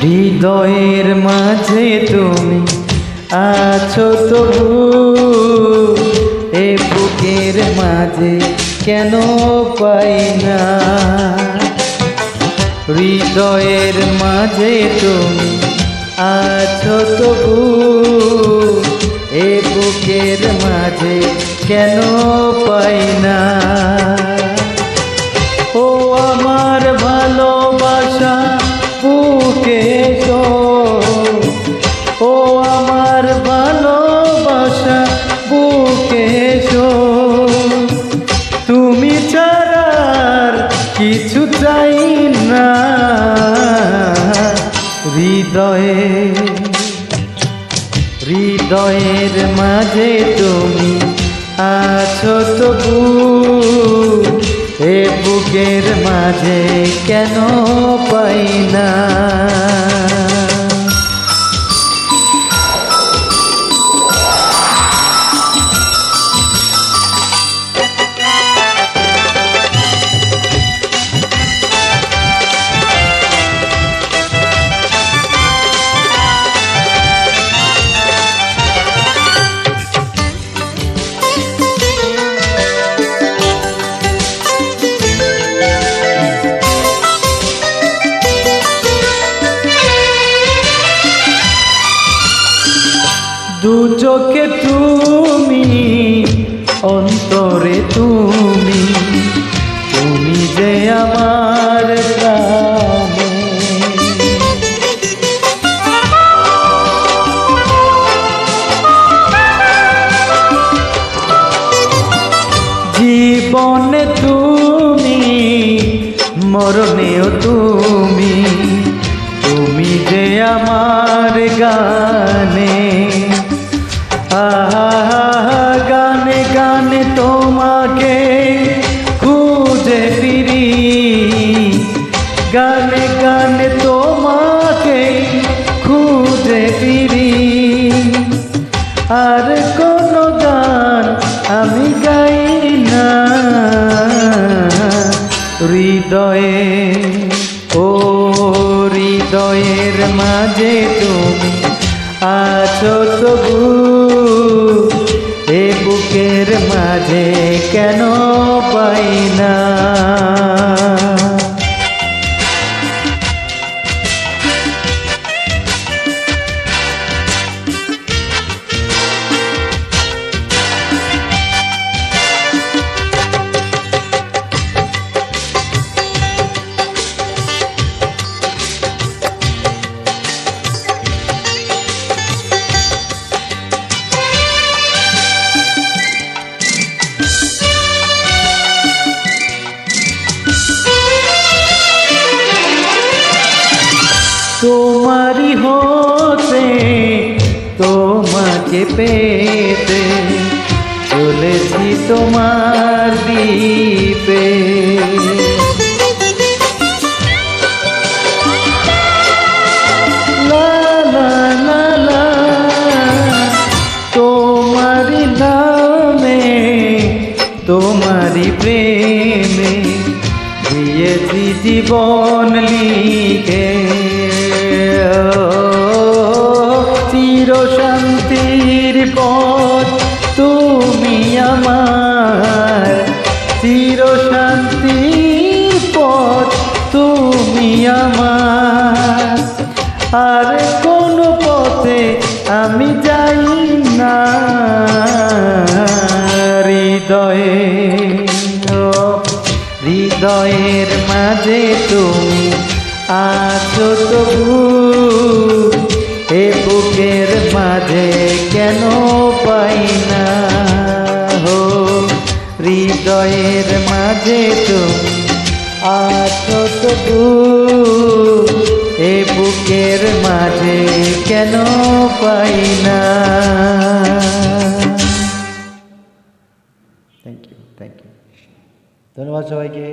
হৃদয়ের মাঝে তুমি আছো তবু এ বুকের মাঝে কেন পাই না? হৃদয়ের মাঝে তুমি আছো তবু এ বুকের মাঝে কেন এসো ও আমার ভালোবাসা বুকে তুমি ছাড়ার কিছু চাই না। হৃদয়ে, হৃদয়ের মাঝে তুমি আছো তবু। এ বুকের মাঝে কেন পাই না? চোখে তুমি, অন্তরে তুমি তুমি যে আমার জীবনে তুমি, মরণেও তুমি তুমি যে আমার গানে। গানে গানে তোমাকে খুঁজে ফিরি। আর কোনো গান আমি গাই না। হৃদয়ে, ও হৃদয়ের মাঝে তুমি আছো তবু এ বুকের মাঝে কেন পাই না? তোমাকে পেতে চলেছি তোমার দ্বীপে। নামে তোমারই প্রেমে দিয়েছি জীবন। পথ তুমি আমার চির শান্তির পথ, তুমি আমার। আর কোন পথে আমি যাই না। হৃদয়ে হৃদয়ের মাঝে তুমি আছো তবু, এ বুকের মাঝে কেন পাই না হো, হৃদয়ের মাঝে তুমি আছো তবু, এ বুকের মাঝে কেন পাই না? থ্যাংক ইউ থ্যাংক ইউ ধন্যবাদ সবাইকে।